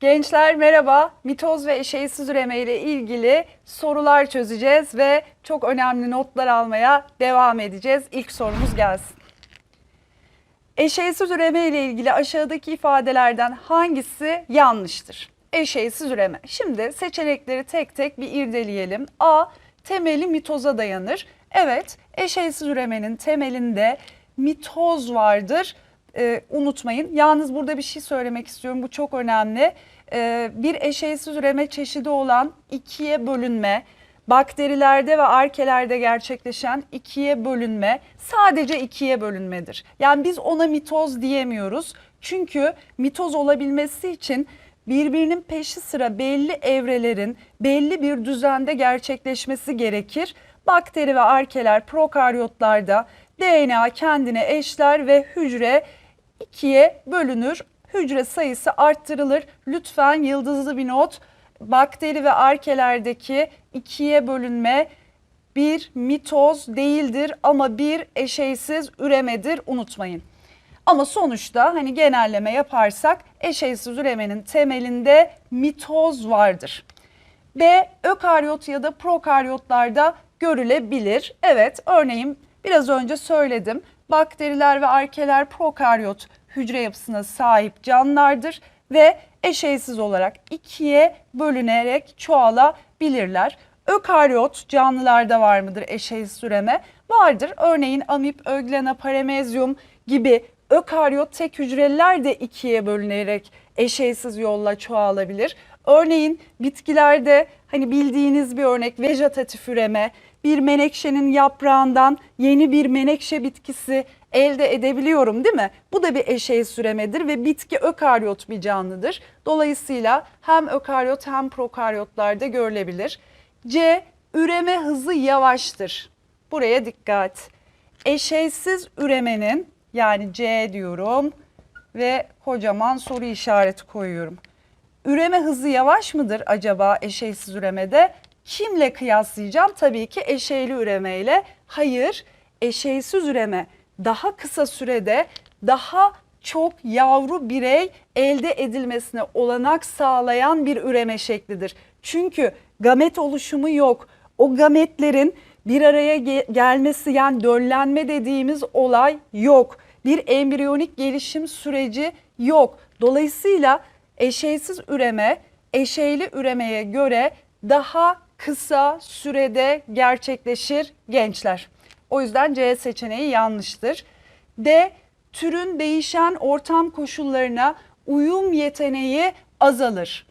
Gençler merhaba. Mitoz ve eşeğsiz üreme ile ilgili sorular çözeceğiz ve çok önemli notlar almaya devam edeceğiz. İlk sorumuz gelsin. Eşeğsiz üreme ile ilgili aşağıdaki ifadelerden hangisi yanlıştır? Eşeğsiz üreme. Şimdi seçenekleri tek tek bir irdeleyelim. A. Temeli mitoza dayanır. Evet, eşeğsiz üremenin temelinde mitoz vardır. Ee, unutmayın. Yalnız burada bir şey söylemek istiyorum. Bu çok önemli. Ee, bir eşeğsiz üreme çeşidi olan ikiye bölünme, bakterilerde ve arkelerde gerçekleşen ikiye bölünme sadece ikiye bölünmedir. Yani biz ona mitoz diyemiyoruz. Çünkü mitoz olabilmesi için birbirinin peşi sıra belli evrelerin belli bir düzende gerçekleşmesi gerekir. Bakteri ve arkeler prokaryotlarda DNA kendine eşler ve hücre ikiye bölünür. Hücre sayısı arttırılır. Lütfen yıldızlı bir not. Bakteri ve arkelerdeki ikiye bölünme bir mitoz değildir ama bir eşeysiz üremedir unutmayın. Ama sonuçta hani genelleme yaparsak eşeysiz üremenin temelinde mitoz vardır. B. Ökaryot ya da prokaryotlarda görülebilir. Evet örneğin biraz önce söyledim. Bakteriler ve arkeler prokaryot hücre yapısına sahip canlılardır ve eşeysiz olarak ikiye bölünerek çoğalabilirler. Ökaryot canlılarda var mıdır eşeğsiz üreme? Vardır. Örneğin amip, öglena, paramezyum gibi ökaryot tek hücreliler de ikiye bölünerek eşeğsiz yolla çoğalabilir. Örneğin bitkilerde hani bildiğiniz bir örnek vejetatif üreme, bir menekşenin yaprağından yeni bir menekşe bitkisi elde edebiliyorum değil mi? Bu da bir eşeğsiz üremedir ve bitki ökaryot bir canlıdır. Dolayısıyla hem ökaryot hem prokaryotlarda görülebilir. C. Üreme hızı yavaştır. Buraya dikkat. Eşeğsiz üremenin yani C diyorum ve kocaman soru işareti koyuyorum. Üreme hızı yavaş mıdır acaba eşeğsiz üremede? Kimle kıyaslayacağım? Tabii ki eşeğli üremeyle. Hayır, eşeğsiz üreme daha kısa sürede daha çok yavru birey elde edilmesine olanak sağlayan bir üreme şeklidir. Çünkü gamet oluşumu yok. O gametlerin bir araya ge- gelmesi yani döllenme dediğimiz olay yok. Bir embriyonik gelişim süreci yok. Dolayısıyla eşeysiz üreme eşeyli üremeye göre daha kısa sürede gerçekleşir gençler. O yüzden C seçeneği yanlıştır. D. Türün değişen ortam koşullarına uyum yeteneği azalır.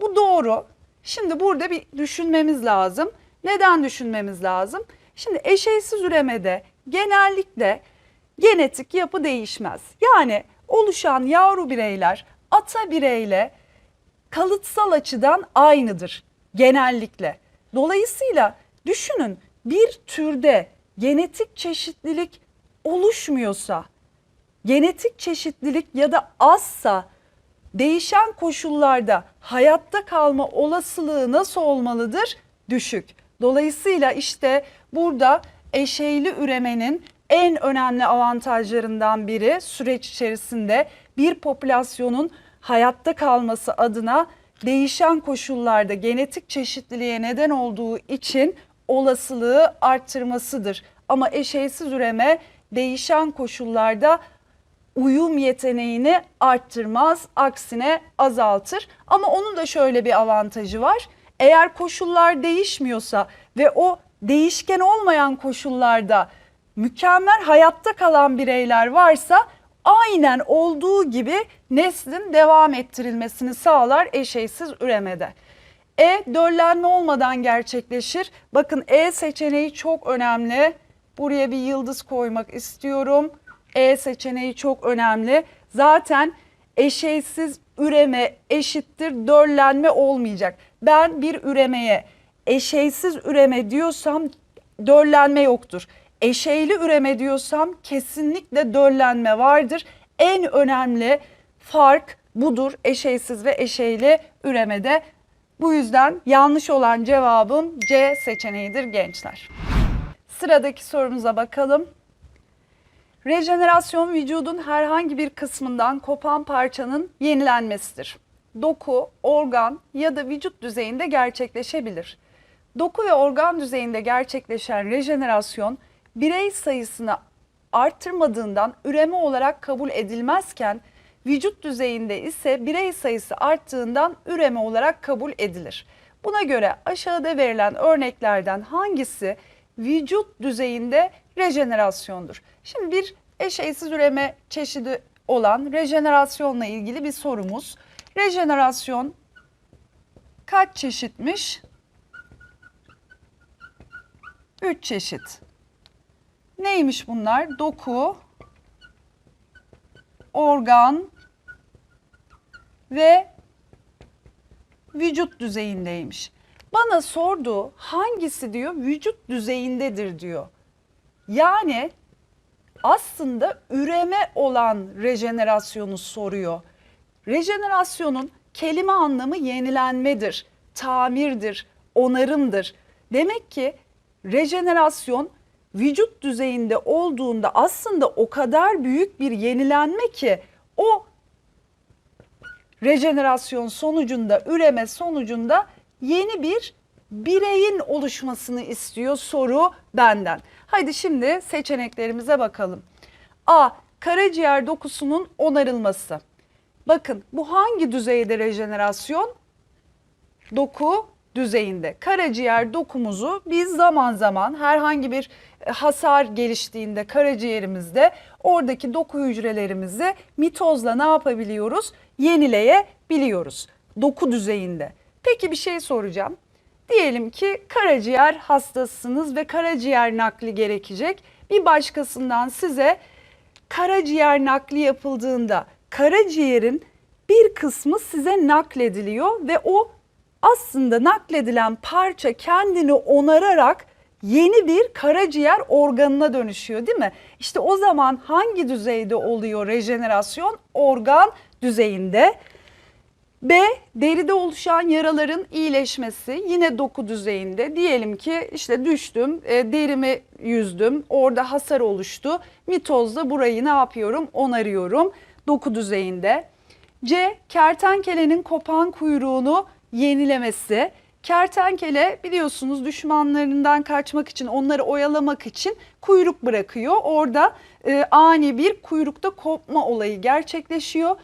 Bu doğru. Şimdi burada bir düşünmemiz lazım. Neden düşünmemiz lazım? Şimdi eşeysiz üremede genellikle genetik yapı değişmez. Yani oluşan yavru bireyler ata bireyle kalıtsal açıdan aynıdır genellikle. Dolayısıyla düşünün bir türde genetik çeşitlilik oluşmuyorsa, genetik çeşitlilik ya da azsa değişen koşullarda hayatta kalma olasılığı nasıl olmalıdır? Düşük. Dolayısıyla işte burada eşeyli üremenin en önemli avantajlarından biri süreç içerisinde bir popülasyonun hayatta kalması adına değişen koşullarda genetik çeşitliliğe neden olduğu için olasılığı arttırmasıdır. Ama eşeysiz üreme değişen koşullarda uyum yeteneğini arttırmaz, aksine azaltır. Ama onun da şöyle bir avantajı var. Eğer koşullar değişmiyorsa ve o değişken olmayan koşullarda mükemmel hayatta kalan bireyler varsa aynen olduğu gibi neslin devam ettirilmesini sağlar eşeysiz üremede. E döllenme olmadan gerçekleşir. Bakın E seçeneği çok önemli. Buraya bir yıldız koymak istiyorum. E seçeneği çok önemli. Zaten eşeysiz üreme eşittir döllenme olmayacak. Ben bir üremeye eşeysiz üreme diyorsam döllenme yoktur. Eşeyli üreme diyorsam kesinlikle döllenme vardır. En önemli fark budur eşeysiz ve eşeyli üremede. Bu yüzden yanlış olan cevabım C seçeneğidir gençler. Sıradaki sorumuza bakalım. Rejenerasyon vücudun herhangi bir kısmından kopan parçanın yenilenmesidir. doku, organ ya da vücut düzeyinde gerçekleşebilir. Doku ve organ düzeyinde gerçekleşen rejenerasyon birey sayısını arttırmadığından üreme olarak kabul edilmezken vücut düzeyinde ise birey sayısı arttığından üreme olarak kabul edilir. Buna göre aşağıda verilen örneklerden hangisi vücut düzeyinde rejenerasyondur? Şimdi bir eşeğsiz üreme çeşidi olan rejenerasyonla ilgili bir sorumuz. Rejenerasyon kaç çeşitmiş? 3 çeşit. Neymiş bunlar? Doku, organ ve vücut düzeyindeymiş. Bana sordu hangisi diyor vücut düzeyindedir diyor. Yani aslında üreme olan rejenerasyonu soruyor. Rejenerasyonun kelime anlamı yenilenmedir, tamirdir, onarımdır. Demek ki rejenerasyon vücut düzeyinde olduğunda aslında o kadar büyük bir yenilenme ki o rejenerasyon sonucunda, üreme sonucunda yeni bir bireyin oluşmasını istiyor soru benden. Haydi şimdi seçeneklerimize bakalım. A. Karaciğer dokusunun onarılması. Bakın bu hangi düzeyde rejenerasyon? Doku düzeyinde. Karaciğer dokumuzu biz zaman zaman herhangi bir hasar geliştiğinde karaciğerimizde oradaki doku hücrelerimizi mitozla ne yapabiliyoruz? Yenileyebiliyoruz doku düzeyinde. Peki bir şey soracağım. Diyelim ki karaciğer hastasısınız ve karaciğer nakli gerekecek. Bir başkasından size karaciğer nakli yapıldığında karaciğerin bir kısmı size naklediliyor ve o aslında nakledilen parça kendini onararak yeni bir karaciğer organına dönüşüyor değil mi? İşte o zaman hangi düzeyde oluyor rejenerasyon? Organ düzeyinde. B. Deride oluşan yaraların iyileşmesi yine doku düzeyinde. Diyelim ki işte düştüm, e, derimi yüzdüm, orada hasar oluştu. Mitozda burayı ne yapıyorum? Onarıyorum doku düzeyinde. C. Kertenkelenin kopan kuyruğunu yenilemesi. Kertenkele biliyorsunuz düşmanlarından kaçmak için, onları oyalamak için kuyruk bırakıyor. Orada e, ani bir kuyrukta kopma olayı gerçekleşiyor.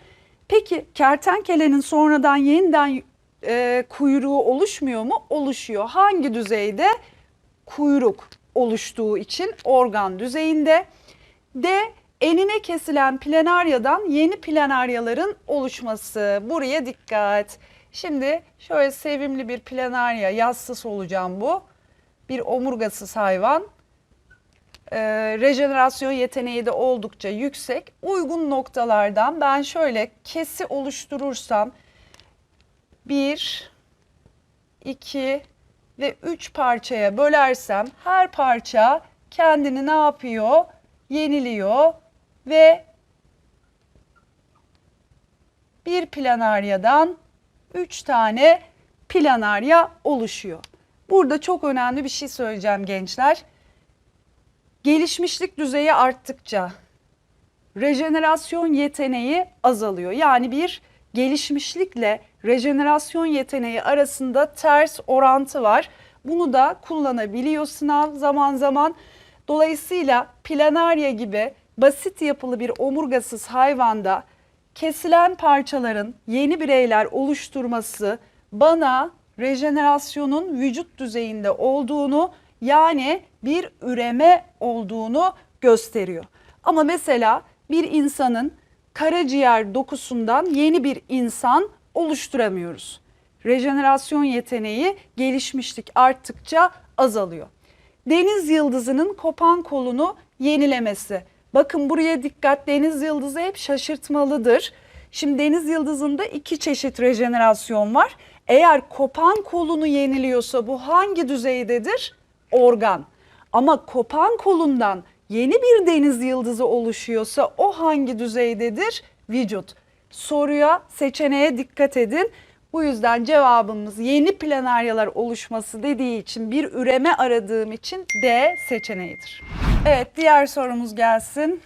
Peki kertenkelenin sonradan yeniden e, kuyruğu oluşmuyor mu? Oluşuyor. Hangi düzeyde? Kuyruk oluştuğu için organ düzeyinde. D. Enine kesilen planaryadan yeni planaryaların oluşması. Buraya dikkat. Şimdi şöyle sevimli bir planarya, yassı solucan bu. Bir omurgasız hayvan. Ee, rejenerasyon yeteneği de oldukça yüksek. Uygun noktalardan ben şöyle kesi oluşturursam 1, 2 ve 3 parçaya bölersem her parça kendini ne yapıyor? Yeniliyor ve bir planaryadan 3 tane planarya oluşuyor. Burada çok önemli bir şey söyleyeceğim gençler. Gelişmişlik düzeyi arttıkça rejenerasyon yeteneği azalıyor. Yani bir gelişmişlikle rejenerasyon yeteneği arasında ters orantı var. Bunu da kullanabiliyor sınav zaman zaman. Dolayısıyla planarya gibi basit yapılı bir omurgasız hayvanda kesilen parçaların yeni bireyler oluşturması bana rejenerasyonun vücut düzeyinde olduğunu yani bir üreme olduğunu gösteriyor. Ama mesela bir insanın karaciğer dokusundan yeni bir insan oluşturamıyoruz. Rejenerasyon yeteneği gelişmişlik arttıkça azalıyor. Deniz yıldızının kopan kolunu yenilemesi. Bakın buraya dikkat deniz yıldızı hep şaşırtmalıdır. Şimdi deniz yıldızında iki çeşit rejenerasyon var. Eğer kopan kolunu yeniliyorsa bu hangi düzeydedir? Organ. Ama kopan kolundan yeni bir deniz yıldızı oluşuyorsa o hangi düzeydedir? Vücut. Soruya, seçeneğe dikkat edin. Bu yüzden cevabımız yeni planaryalar oluşması dediği için bir üreme aradığım için D seçeneğidir. Evet diğer sorumuz gelsin.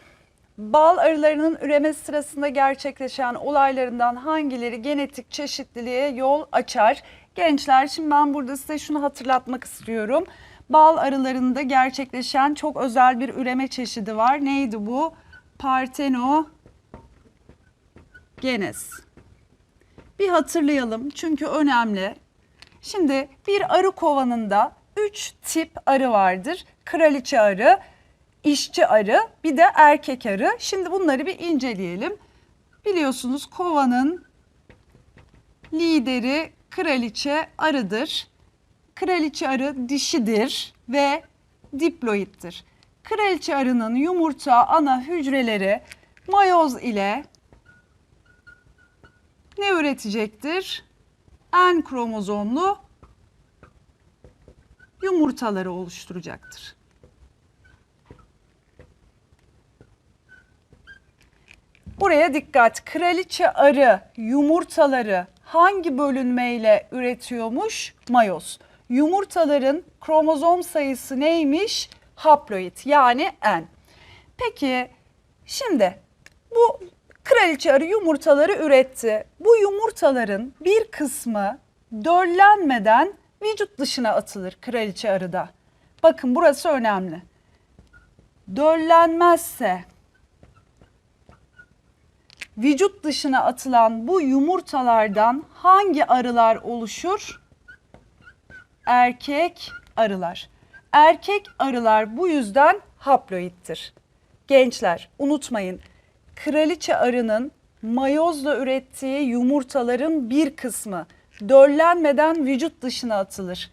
Bal arılarının üremesi sırasında gerçekleşen olaylarından hangileri genetik çeşitliliğe yol açar? Gençler şimdi ben burada size şunu hatırlatmak istiyorum. Bal arılarında gerçekleşen çok özel bir üreme çeşidi var. Neydi bu? Partenogenes. Bir hatırlayalım çünkü önemli. Şimdi bir arı kovanında 3 tip arı vardır. Kraliçe arı, işçi arı, bir de erkek arı. Şimdi bunları bir inceleyelim. Biliyorsunuz kovanın lideri kraliçe arıdır. Kraliçe arı dişidir ve diploittir. Kraliçe arının yumurta ana hücreleri mayoz ile ne üretecektir? N kromozomlu yumurtaları oluşturacaktır. Buraya dikkat. Kraliçe arı yumurtaları hangi bölünmeyle üretiyormuş? Mayoz. Yumurtaların kromozom sayısı neymiş? Haploid yani N. Peki şimdi bu kraliçe arı yumurtaları üretti. Bu yumurtaların bir kısmı döllenmeden vücut dışına atılır kraliçe arıda. Bakın burası önemli. Döllenmezse vücut dışına atılan bu yumurtalardan hangi arılar oluşur? Erkek arılar. Erkek arılar bu yüzden haploittir. Gençler unutmayın kraliçe arının mayozla ürettiği yumurtaların bir kısmı döllenmeden vücut dışına atılır.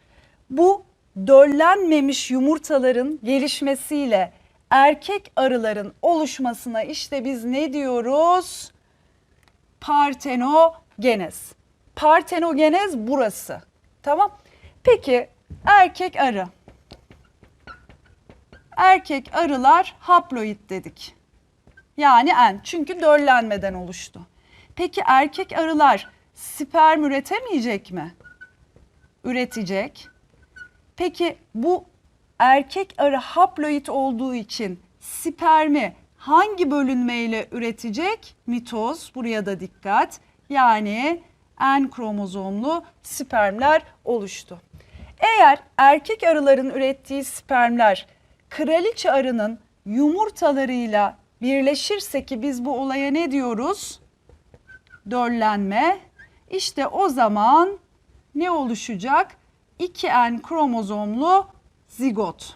Bu döllenmemiş yumurtaların gelişmesiyle erkek arıların oluşmasına işte biz ne diyoruz? Partenogenez. Partenogenez burası. Tamam. Peki erkek arı. Erkek arılar haploid dedik. Yani en çünkü döllenmeden oluştu. Peki erkek arılar sperm üretemeyecek mi? Üretecek. Peki bu erkek arı haploid olduğu için spermi hangi bölünmeyle üretecek? Mitoz. Buraya da dikkat. Yani N kromozomlu spermler oluştu. Eğer erkek arıların ürettiği spermler kraliçe arının yumurtalarıyla birleşirse ki biz bu olaya ne diyoruz? Döllenme. İşte o zaman ne oluşacak? 2N kromozomlu zigot.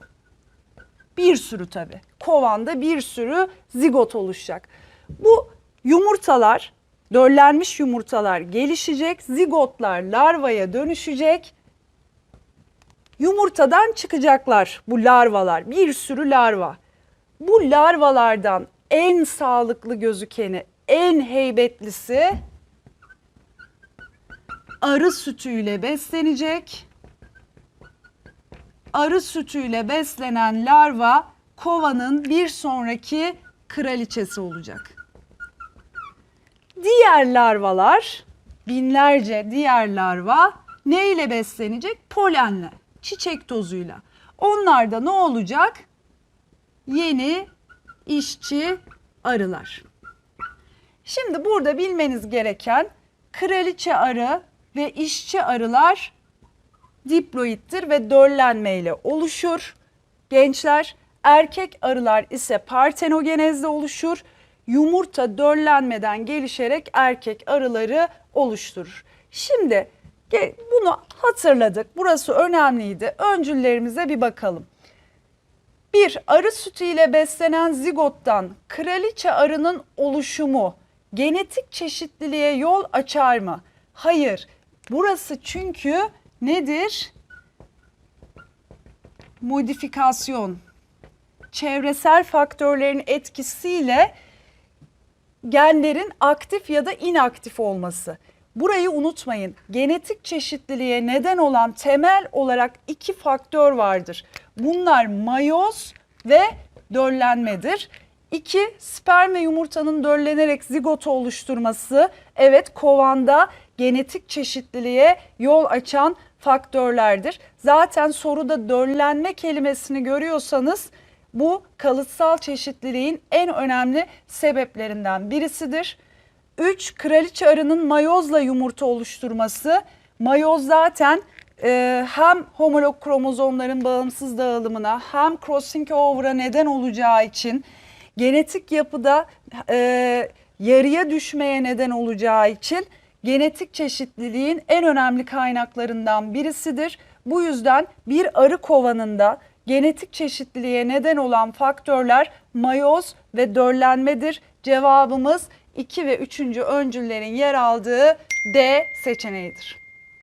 Bir sürü tabi. Kovanda bir sürü zigot oluşacak. Bu yumurtalar, döllenmiş yumurtalar gelişecek. Zigotlar larvaya dönüşecek. Yumurtadan çıkacaklar bu larvalar. Bir sürü larva. Bu larvalardan en sağlıklı gözükeni, en heybetlisi arı sütüyle beslenecek. Arı sütüyle beslenen larva kovanın bir sonraki kraliçesi olacak. Diğer larvalar, binlerce diğer larva ne ile beslenecek? Polenle, çiçek tozuyla. Onlar da ne olacak? Yeni işçi arılar. Şimdi burada bilmeniz gereken kraliçe arı ve işçi arılar diploittir ve döllenmeyle oluşur. Gençler erkek arılar ise partenogenezle oluşur. Yumurta döllenmeden gelişerek erkek arıları oluşturur. Şimdi bunu hatırladık. Burası önemliydi. Öncüllerimize bir bakalım. Bir arı sütü ile beslenen zigottan kraliçe arının oluşumu genetik çeşitliliğe yol açar mı? Hayır. Burası çünkü nedir? Modifikasyon. Çevresel faktörlerin etkisiyle genlerin aktif ya da inaktif olması. Burayı unutmayın. Genetik çeşitliliğe neden olan temel olarak iki faktör vardır. Bunlar mayoz ve döllenmedir. İki, sperm ve yumurtanın döllenerek zigotu oluşturması. Evet kovanda genetik çeşitliliğe yol açan faktörlerdir. Zaten soruda döllenme kelimesini görüyorsanız Bu kalıtsal çeşitliliğin en önemli sebeplerinden birisidir. 3. Kraliçe arının mayozla yumurta oluşturması. Mayoz zaten e, hem homolog kromozomların bağımsız dağılımına hem crossing over'a neden olacağı için genetik yapıda e, yarıya düşmeye neden olacağı için genetik çeşitliliğin en önemli kaynaklarından birisidir. Bu yüzden bir arı kovanında genetik çeşitliliğe neden olan faktörler mayoz ve döllenmedir. Cevabımız 2 ve 3. öncüllerin yer aldığı D seçeneğidir.